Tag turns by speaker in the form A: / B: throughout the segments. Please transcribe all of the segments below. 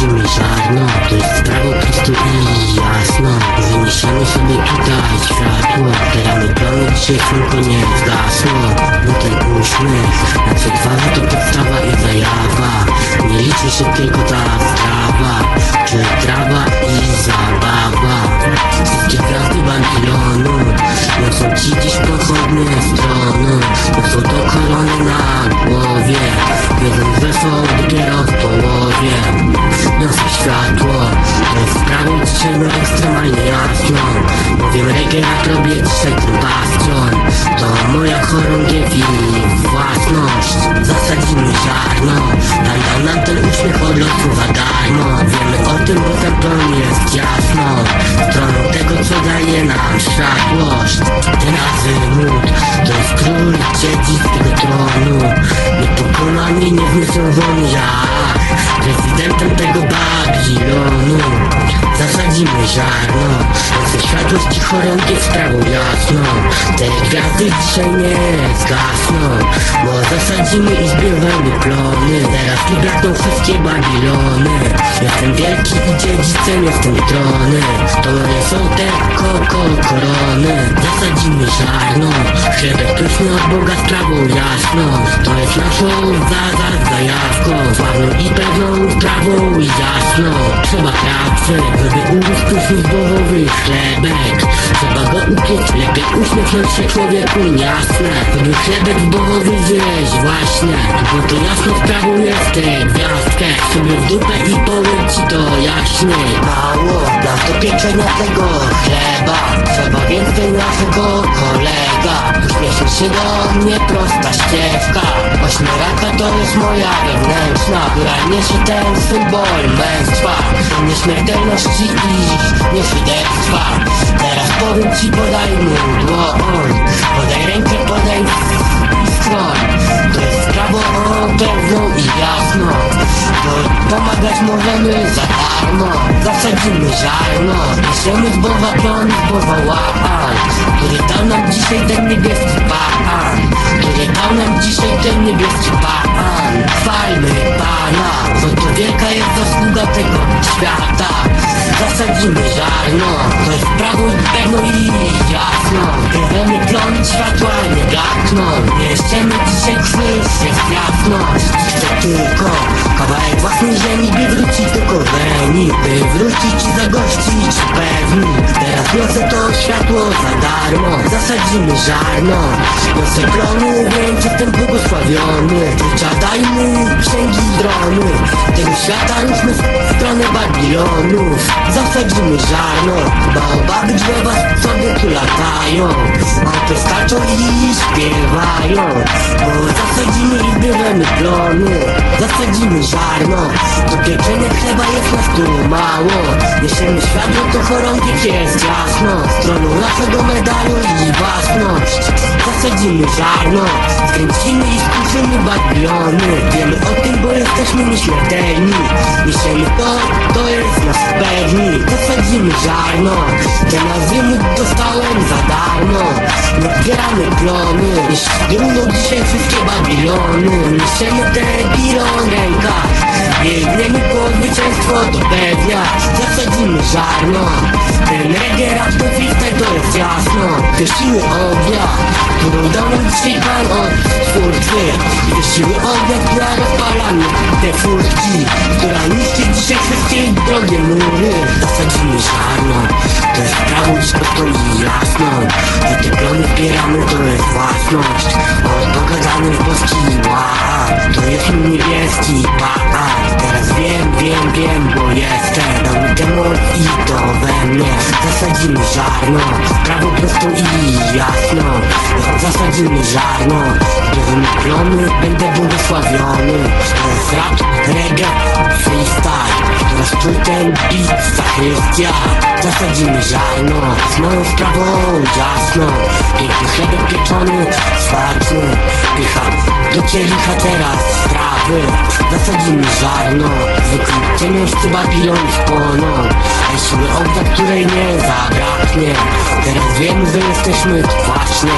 A: Zasadzimy ziarno, to jest sprawa prosto i jasno. Wyniesiemy sobie tutaj światło Zbieramy plony, dzisiaj słonko nie zgasło. No ten uśmiech na co twarzy to podstawa i zajawa no ekstremalnie jasno Bowiem reggae jak robię dzisiaj bastion To moja chorągiew i własność. Zasadzimy ziarno. Tam dał nam ten uśmiech od losu za Wiemy o tym, bo ten plan jest jasno. Stroną tego, co daje nam światłość. Ten azymut To jest król i dziedzic tego tronu. Niepokonani, niewzruszony jak Prezydentem tego Babilonu. Zasadzimy ziarno Ze światłości chorągiew sprawą jasną. Te gwiazdy dzisiaj nie zgasną Bo zasadzimy i zbieramy plony. Teraz tu brakną wszystkie Babilony. Jestem wielki i dziedzicem jestem trony. To nie są te koko korony Zasadzimy ziarno Chlebek pyszny od Boga sprawą jasną To jest naszą za, za, zajawką Sławną i pewną sprawą jasną Trzeba pracy, żeby urósł pyszny zbożowy chlebek. Trzeba upiec, lepiej uśmiechnąć się człowieku jasne Żeby chlebek zbożowy zjeść właśnie Bo to sprawą jest tę gwiazdkę. Sobie w dupę i powiem ci to jaśniej Mało nam do pieczenia tego chleba Trzeba więcej naszego kolega. Uśmiechnij się do mnie prosta ścieżka Ośmioraka to jest moja wewnętrzna Która niesie ten symbol męstwa. Nieśmiertelności i nieświderstwa Teraz powiem ci podaj mu dłoń Podaj rękę, podaj skroń To jest prawo pewną i jasną Bo pomagać możemy za darmo. Zasadzimy ziarno Piszemy zbowa plon, zbowa łapan Który dał nam dzisiaj ten niebieski pan Dał nam dzisiaj ten niebieski pan. Chwalmy Pana Bo to wielka jest zasługa tego świata. Zasadzimy ziarno To jest prawo i pewno i jasno. Bierzemy plon światła nie gasną Nie chcemy dzisiaj krwi jest jasność Chcę tylko kawałek własnej ziemi By wrócić do korzeni. By wrócić i zagościć pewni. Teraz niosę to światło za darmo. Zasadzimy ziarno. Niosę plony, więc jestem błogosławiony. Życia dajmy księgi i drony Tego świata ruszmy w stronę Babilonów Zasadzimy ziarno Baobaby drzewa sobie tu latają. Małpy skaczą i śpiewają Bo zasadzimy i zbierzemy plony Zasadzimy ziarno. Do pieczenia chleba jest nas tu mało. Niesiemy światło to chorągiew jest jasno. Stroną naszego medalu i własność. Zasadzimy ziarno. Skręcimy i skuszymy Babilony Wiemy o jesteśmy nieśmiertelni Niesiemy to, to jest nas pewni Zasadzimy ziarno Ten azymut dostałem za darmo. Odbieramy plony. Zbieruną dzisiaj wszystkie Babilony. Niesiemy te biro w rękach Biegniemy po zwycięstwo do pewnia Zasadzimy ziarno Ten reggae rap to freestyle to jest jasno. Te siły ognia Którą dał nam dzisiaj Pan od Twórcy. Te siły ognia, te furtki niszczy dzisiaj wszystkie drogie mury. Zasadzimy ziarno To jest prawo i i jasną Zbieramy to jest własność Od Boga dany w boski. Ład To jest mój niebieski. Pan Teraz wiem, wiem, wiem, bo jestem tę moc i to we mnie. Zasadzimy ziarno Prawo prostą i jasną Zasadzimy ziarno Bierzemy plony, będę błogosławiony. To jest rap, reggae, freestyle. Teraz czuj ten beat, zachrystia Zasadzimy ziarno Z moją sprawą Piękny chlebek pieczony, smaczny Pycha do kielicha teraz sprawy. Zasadzimy ziarno Zwykły ciemności Babilon spłoną A siły ognia, której nie zabraknie Teraz wiemy, że jesteśmy właśnie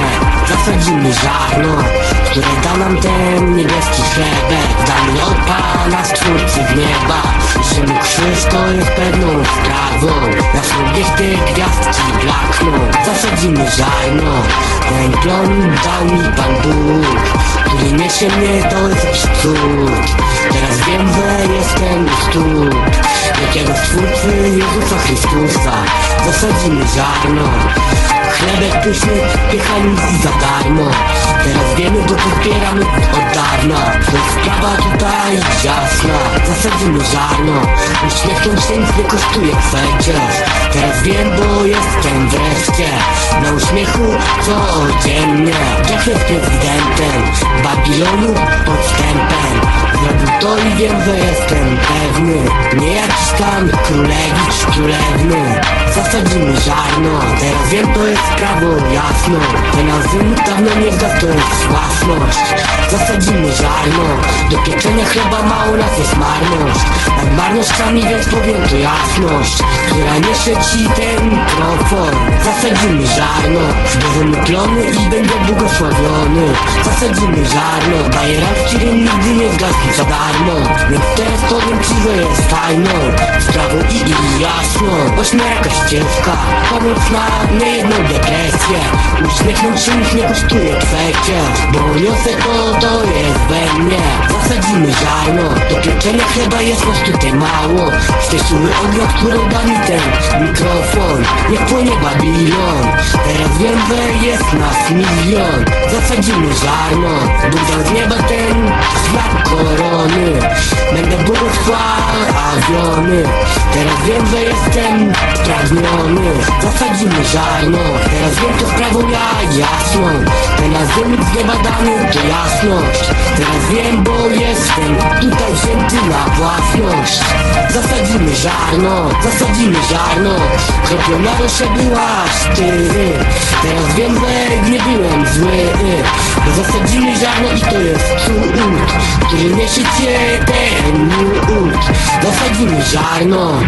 A: Zasadzimy ziarno Które da nam ten niebieski chlebek Dany od Pana Stwórcy z nieba Żymy krwi to jest pewną sprawą. Gdzieś te gwiazdki blakną Zasadzimy żarno. Ten plon dał mi Pan Bóg Który niesie mnie to jest jakiś cud Teraz wiem, że jestem już tu Żarno Chlebek pyszny, piechani za darmo. Teraz wiemy, bo to zbieramy od dawna. Jest sprawa tutaj jasna Zasadzimy żarno Uśmiechnąć się nic nie kosztuje przecież Teraz wiem, bo jestem wreszcie. Na uśmiechu codziennie. Jak jest prezydentem. Babilonu podstępem to i wiem, że jestem pewny. Nie jakiś tam królewicz, królewny. Zasadzimy żarno Teraz wiem, to jest prawo jasno. Ten azym dawno nie zgasł, to jest własność. Zasadzimy żarno Do pieczenia chleba mało nas jest marność. Nad marnościami więc powiem to jasność. Która niesie ci ten mikrofon. Zasadzimy żarno Zbierzemy plony i będzie błogosławiony. Zasadzimy żarno Bajerak, który nigdy nie zgasł za darmo Więc teraz powiem ci, że jest fajną. Sprawą i, i jasną. Ośmiu jakaś ścieżka Pomóc na niejedną depresję. Uśmiechnąć się nic nie kosztuje przecież Bo niosę to, to jest we mnie. Zasadzimy żarno Do pieczenia chleba jest was tutaj mało. Siły ognia, którą da mi ten mikrofon. Niech płynie Babilon. Teraz wiem, że jest nas milion. Zasadzimy Bóg dał z nieba ten znak korony Będę błogosławiony Teraz wiem, że jestem spragniony Zasadzimy żarno Teraz wiem, to sprawą ja jasną Teraz wiem, z nieba dany to jasność. Teraz wiem, bo jestem tutaj wzięty na własność. Zasadzimy żarno, zasadzimy żarno Kropią na rosze byłaś ty. Teraz wiem, że nie byłem zły Bo zasadzimy żarno i to jest cud Który niesie cię ten miód Zasadzimy żarno